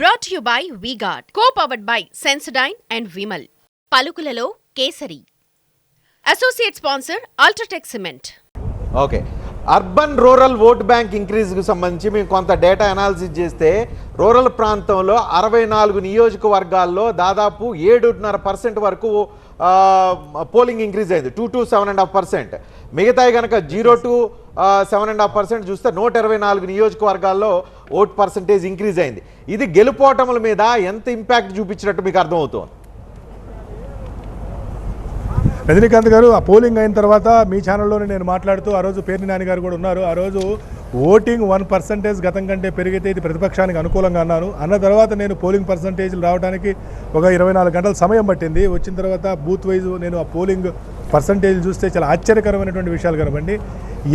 Brought you by V Guard co powered by Sensodyne and Vimal పలుకులలో kesari. Associate sponsor UltraTech cement okay urban rural vote bank ఇంక్రీజ్కి సంబంధించి మేము కొంత data analysis చేస్తే rural ప్రాంతంలో అరవై నాలుగు నియోజకవర్గాల్లో దాదాపు ఏడున్నర పర్సెంట్ వరకు పోలింగ్ ఇంక్రీజ్ అయింది. Two to seven and half percent మిగతాయి కనుక zero to seven and half percent చూస్తే నూట ఇరవై నాలుగు నియోజకవర్గాల్లో ఓట్ పర్సంటేజ్ ఇంక్రీజ్ అయింది. ఇది గెలుపోటముల మీద ఎంత ఇంపాక్ట్ చూపించినట్టు మీకు అర్థమవుతుంది? రజనీకాంత్ గారు ఆ పోలింగ్ అయిన తర్వాత మీ ఛానల్లోనే నేను మాట్లాడుతూ ఆ రోజు పేర్ని నాని గారు కూడా ఉన్నారు. ఆ రోజు ఓటింగ్ వన్ పర్సంటేజ్ గతం కంటే పెరిగితే ఇది ప్రతిపక్షానికి అనుకూలంగా అన్నాను. అన్న తర్వాత నేను పోలింగ్ పర్సంటేజ్లు రావడానికి ఒక ఇరవై నాలుగు గంటల సమయం పట్టింది. వచ్చిన తర్వాత బూత్ వైజ్ నేను ఆ పోలింగ్ పర్సంటేజ్ చూస్తే చాలా ఆశ్చర్యకరమైనటువంటి విషయాలు కనబండి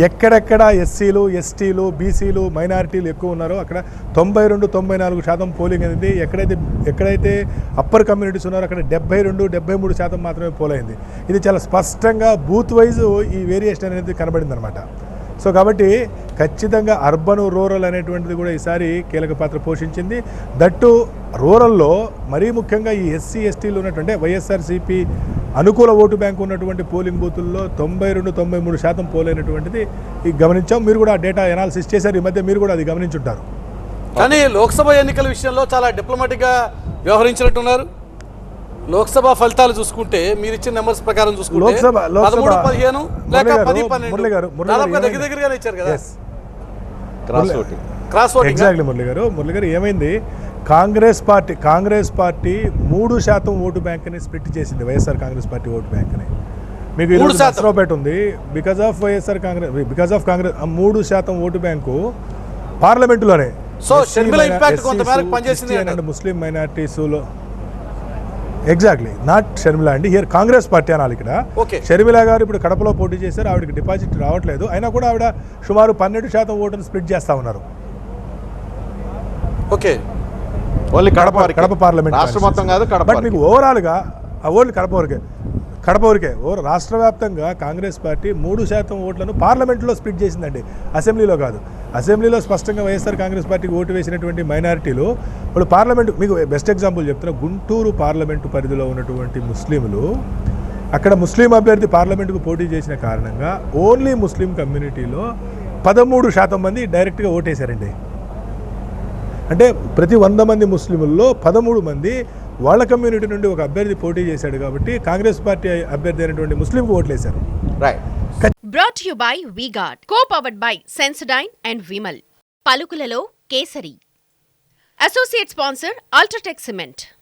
ఎక్కడెక్కడ ఎస్సీలు ఎస్టీలు బీసీలు మైనారిటీలు ఎక్కువ ఉన్నారో అక్కడ తొంభై రెండు తొంభై నాలుగు శాతం పోలింగ్ అయింది. ఎక్కడైతే ఎక్కడైతే అప్పర్ కమ్యూనిటీస్ ఉన్నారో అక్కడ డెబ్బై రెండు డెబ్బై మూడు శాతం మాత్రమే పోలైంది ఇది చాలా స్పష్టంగా బూత్ వైజ్ ఈ వేరియేషన్ అనేది కనబడింది అనమాట సో కాబట్టి ఖచ్చితంగా అర్బన్ రూరల్ అనేటువంటిది కూడా ఈసారి కీలక పాత్ర పోషించింది. దట్టు రూరల్లో మరీ ముఖ్యంగా ఈ ఎస్సీ ఎస్టీలు ఉన్నటువంటి వైఎస్ఆర్సీపీ అనుకూల ఓటు బ్యాంకు ఉన్నటువంటి పోలింగ్ బూతుల్లో తొంభై రెండు తొంభై మూడు శాతం పోలైనటువంటిది ఈ గమనించాం. మీరు కూడా ఆ డేటా అనాలిసిస్ చేశారు. ఈ మధ్య మీరు కూడా అది గమనించుంటారు. కానీ లోక్సభ ఎన్నికల విషయంలో చాలా డిప్లొమాటిక్గా వ్యవహరించినట్టున్నారు. లోక్సభ ఫలితాలు చూసుకుంటే మీరు ఇచ్చిన నెంబర్స్ ప్రకారం చూసుకుంటే లోక్సభ పదమూడు పదిహేను లేక పది పన్నెండు. దగ్గర? దగ్గరగానే ఇచ్చారు కదా. Cross voting cross voting exactly Murali గారు మురళి గారు ఏమైంది? కాంగ్రెస్ పార్టీ కాంగ్రెస్ పార్టీ మూడు శాతం ఓటు బ్యాంక్ని స్ప్లిట్ చేసింది వైఎస్ఆర్ కాంగ్రెస్ పార్టీ ఓటు బ్యాంక్ని. మీకు ఈరోజు శాతం. నర్సరావుపేట ఉంది. Because of YSR Congress because of Congress మూడు శాతం ఓటు బ్యాంకు పార్లమెంటులోనే. అండ్ ముస్లిం మైనార్టీస్లో. ఎగ్జాక్ట్లీ నాట్ షర్మిల అండి హియర్ కాంగ్రెస్ పార్టీ అనాలి ఇక్కడ. షర్మిల గారు ఇప్పుడు కడపలో పోటీ చేశారు ఆవిడకి డిపాజిట్ రావట్లేదు. అయినా కూడా ఆవిడ సుమారు పన్నెండు శాతం ఓటును స్ప్లిట్ చేస్తా ఉన్నారు. Okay only Kadapa. Kadapa parliament రాష్ట్ర మొత్తం కాదు కడప బట్. మీకు ఓవరాల్గా ఓన్లీ కడప వరకే. కడప వరకే. రాష్ట్ర వ్యాప్తంగా కాంగ్రెస్ పార్టీ మూడు శాతం ఓట్లను పార్లమెంట్లో స్ప్లిట్ చేసిందండి. అసెంబ్లీలో కాదు. అసెంబ్లీలో స్పష్టంగా వైఎస్ఆర్ కాంగ్రెస్ పార్టీకి ఓటు వేసినటువంటి మైనారిటీలు ఇప్పుడు పార్లమెంట్ మీకు బెస్ట్ ఎగ్జాంపుల్ చెప్తున్నా గుంటూరు పార్లమెంటు పరిధిలో ఉన్నటువంటి ముస్లింలు అక్కడ ముస్లిం అభ్యర్థి పార్లమెంటుకు పోటీ చేసిన కారణంగా ఓన్లీ ముస్లిం కమ్యూనిటీలో పదమూడు శాతం మంది డైరెక్ట్గా ఓటేశారండి. అంటే ప్రతి వంద మంది ముస్లింల్లో పదమూడు మంది వాళ్ళ కమ్యూనిటీ నుండి ఒక అభ్యర్థి పోటీ చేశాడు కాబట్టి కాంగ్రెస్ పార్టీ అభ్యర్థి అయినటువంటి ముస్లింకు ఓట్లేశారు. Right brought you by V Guard co powered by Sensodyne and Vimal పలుకులలో kesari. Associate sponsor UltraTech cement